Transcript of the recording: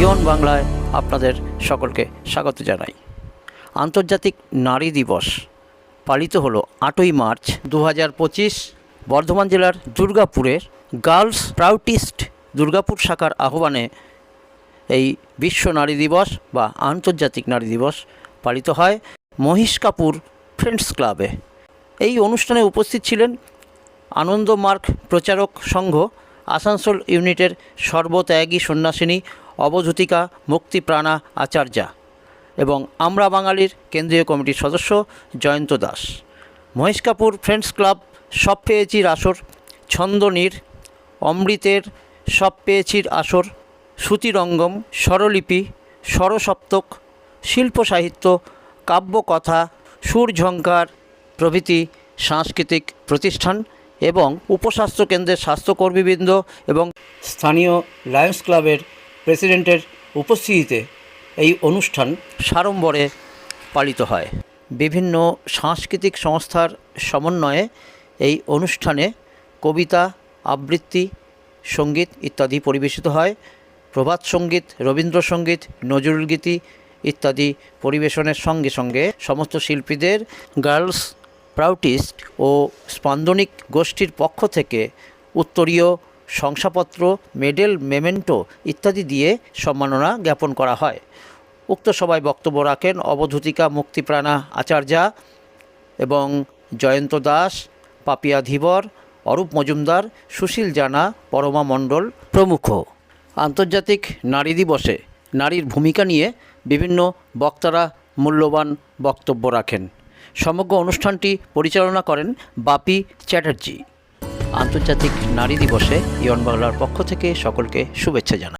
বাংলায় আপনাদের সকলকে স্বাগত জানাই। আন্তর্জাতিক নারী দিবস পালিত হলো আটই মার্চ দু হাজার পঁচিশ বর্ধমান জেলার দুর্গাপুরের গার্লস প্রাউটিস্ট দুর্গাপুর শাখার আহ্বানে এই বিশ্ব নারী দিবস বা আন্তর্জাতিক নারী দিবস পালিত হয় মহিষ কাপুর ফ্রেন্ডস ক্লাবে। এই অনুষ্ঠানে উপস্থিত ছিলেন আনন্দ মার্গ প্রচারক সংঘ, আসানসোল ইউনিটের সর্বত্যাগী সন্ন্যাসিনী অবধূতিকা মুক্তিপ্রাণা, আচার্যা এবং আমরা বাঙালির কেন্দ্রীয় কমিটির সদস্য জয়ন্ত দাস। মহেশ কাপুর ফ্রেন্ডস ক্লাব, সব পেয়েছির আসর। ছন্দনীর, অমৃতের, সব পেয়েছির আসর। শ্রুতিরঙ্গম স্বরলিপি, স্বরসপ্তক, শিল্প সাহিত্য, কাব্যকথা সুরঝঙ্কার প্রভৃতি সাংস্কৃতিক প্রতিষ্ঠান এবং উপস্বাস্থ্য কেন্দ্রের স্বাস্থ্যকর্মীবৃন্দ এবং স্থানীয় লায়ন্স ক্লাবের প্রেসিডেন্টের উপস্থিতিতে এই অনুষ্ঠান সাড়ম্বরে পালিত হয়। বিভিন্ন সাংস্কৃতিক সংস্থার সমন্বয়ে এই অনুষ্ঠানে কবিতা, আবৃত্তি, সংগীত ইত্যাদি পরিবেশিত হয়। প্রভাত সংগীত, রবীন্দ্রসঙ্গীত নজরুলগীতি ইত্যাদি পরিবেশনের সঙ্গে সঙ্গে সমস্ত শিল্পীদের গার্লস প্রাউটিস্ট ও স্পন্দনিক গোষ্ঠীর পক্ষ থেকে উত্তরীয় শংসাপত্র, মেডেল, মেমেন্টো ইত্যাদি দিয়ে সম্মাননা জ্ঞাপন করা হয়। উক্ত সভায় বক্তব্য রাখেন অবধূতিকা মুক্তিপ্রাণা আচার্যা এবং জয়ন্ত দাস, পাপিয়া ধীবর, অরূপ মজুমদার, সুশীল জানা, পরমা মণ্ডল প্রমুখ। আন্তর্জাতিক নারী দিবসে নারীর ভূমিকা নিয়ে বিভিন্ন বক্তারা মূল্যবান বক্তব্য রাখেন। সমগ্র অনুষ্ঠানটি পরিচালনা করেন বাপি চ্যাটার্জি। আন্তর্জাতিক নারী দিবসে ইয়ন বাংলার পক্ষ থেকে সকলকে শুভেচ্ছা জানাই।